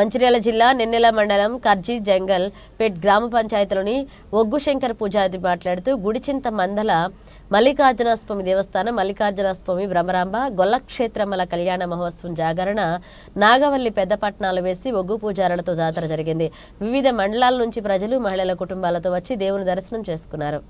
మంచిర్యాల జిల్లా నిన్నెల మండలం కర్జీ జంగల్ పేట్ గ్రామ పంచాయతీలోని ఒగ్గు శంకర్ పూజారి మాట్లాడుతూ గుడిచింత మందల మల్లికార్జునస్వామి దేవస్థానం మల్లికార్జునస్వామి బ్రహ్మరాంబ భ్రమరాంబ గొల్లక్షేత్రమల కళ్యాణ మహోత్సవం జాగరణ నాగవల్లి పెద్దపట్నాలు వేసి ఒగ్గు పూజారులతో జాతర జరిగింది. వివిధ మండలాల నుంచి ప్రజలు మహిళల కుటుంబాలతో వచ్చి దేవుని దర్శనం చేసుకున్నారు.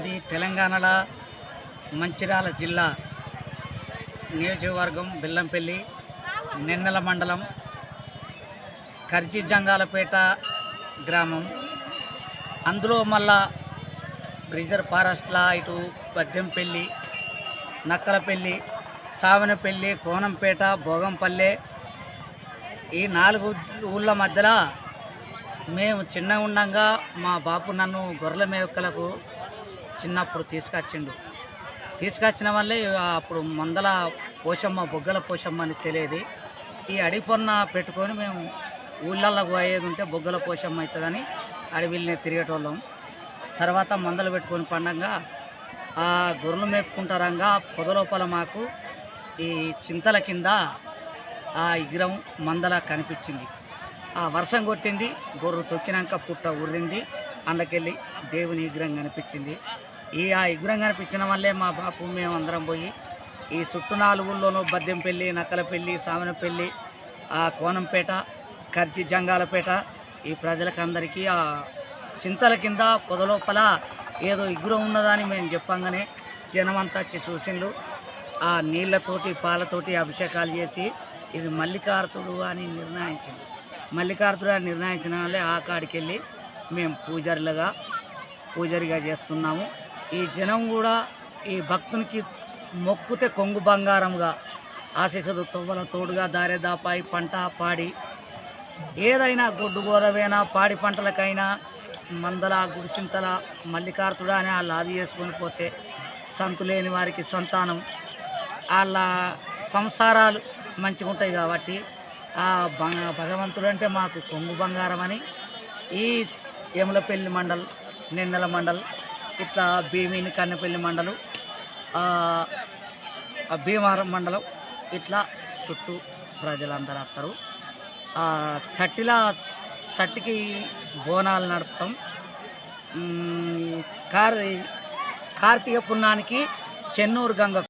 మాది తెలంగాణలో మంచిర్యాల జిల్లా నియోజకవర్గం బెల్లంపల్లి నిన్నెల మండలం కర్జీ జంగాలపేట గ్రామం. అందులో మళ్ళా రిజర్వ్ ఫారెస్ట్లా ఇటు పద్దెంపల్లి నక్కలపల్లి సావనపల్లి కోనంపేట భోగంపల్లె ఈ నాలుగు ఊళ్ళ మధ్యలో మేము చిన్నగా ఉండంగా మా బాపు నన్ను గొర్రెల మేకలకు చిన్నప్పుడు తీసుకొచ్చిండు. తీసుకొచ్చిన వల్లే అప్పుడు మందల పోషమ్మ బొగ్గల పోషమ్మ అని తెలియదు. ఈ అడిపొన్న పెట్టుకొని మేము ఊళ్ళల్లో పోయేది ఉంటే బొగ్గల పోషమ్మ అవుతుందని అడవిల్ని తిరిగేటోళ్ళం. తర్వాత మందలు పెట్టుకొని పండంగా ఆ గొర్రెలు మేపుకుంటారంగా పొదలోపల మాకు ఈ చింతల కింద ఆ విగ్రహం మందల కనిపించింది. ఆ వర్షం కొట్టింది గొర్రె తొక్కినాక పుట్ట ఉర్రింది అందుకెళ్ళి దేవుని విగ్రహం కనిపించింది. ఈ ఆ విగ్రహం కనిపించిన వల్లే మా బాపు మేము అందరం పోయి ఈ చుట్టు నాలుగుల్లోనూ బద్దెంపల్లి నక్కలపల్లి సామెనపల్లి ఆ కోనంపేట ఖర్చి జంగాలపేట ఈ ప్రజలకందరికీ ఆ చింతల కింద పొదలోపల ఏదో విగ్రహం ఉన్నదని మేము చెప్పంగానే జనమంతా వచ్చి చూసిండ్రు. ఆ నీళ్ళతోటి పాలతోటి అభిషేకాలు చేసి ఇది మల్లికార్తుడు అని నిర్ణయించింది. మల్లికార్తుడు అని నిర్ణయించిన వాళ్ళే ఆ కాడికి వెళ్ళి మేము పూజారులుగా పూజారిగా చేస్తున్నాము. ఈ జనం కూడా ఈ భక్తునికి మొక్కుతే కొంగు బంగారంగా ఆశీస్సులు తువ్వల తోడుగా దారేదాపాయి పంట పాడి ఏదైనా గొడ్డు గోరవైనా పాడి పంటలకైనా మందల గుడిసింతల మల్లికార్తుడు అని వాళ్ళు ఆది చేసుకొని పోతే సంతు లేని వారికి సంతానం. వాళ్ళ సంసారాలు మంచిగా ఉంటాయి కాబట్టి ఆ భగవంతుడు అంటే మాకు కొంగు బంగారం అని ఈ యములపల్లి మండల్ నిన్నెల మండల్ ఇట్లా భీమిని కన్నెపల్లి మండలం భీమవరం మండలం ఇట్లా చుట్టూ ప్రజలందరూ వస్తారు. చట్టిలా చట్టికి బోనాలు నడుపుతాం. కార్ కార్తీక పుణ్యానికి చెన్నూరు గంగ